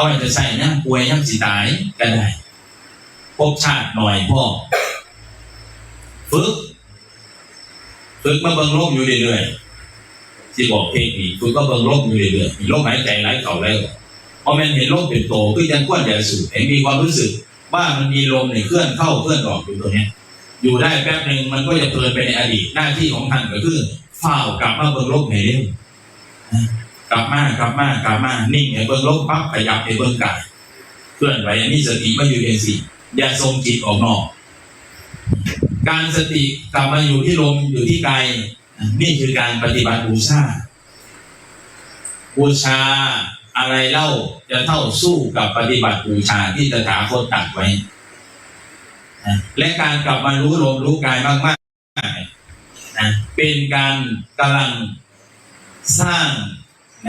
เอาไว้จะใส่นะป่วยยังสิตายก็ได้พบชาติหน่อยพ่อฝึกฝึกมาเบิ่งโลกอยู่เรื่อยๆที่บอกเพลงนี้ฝึกก็เบิ่งโลกอยู่เรื่อยๆมีโลกหายใจไหลเข้าไหลออกเพราะมันเห็นโลกเป็นโตคือยังควรจะสูดเห็นมีความรู้สึกว่ามันมีลมในเคลื่อนเข้าเคลื่อนออกอยู่ตรงเนี้ยอยู่ได้แป๊บหนึ่งมันก็จะเพลินไปในอดีตหน้าที่ของท่านก็คือเฝ้ากลับมาเบิ่งโลกในเรื่อง กลับมากลับมากลับมานิ่งไอ้เบิ่งโลกปั๊บขยับไอ้เบิ่งกายเคลื่อนไหวอันนี้สติมาอยู่เองสิอย่าทรงจิตออกนอก การสติกลับมาอยู่ที่ลมอยู่ที่กายนี่คือการปฏิบัติบูชาบูชาอะไรเล่าจะเท่าสู้กับปฏิบัติบูชาที่ตถาคตตัดไว้ และการกลับมารู้ลมรู้กายมากๆนะเป็นการกำลังสร้าง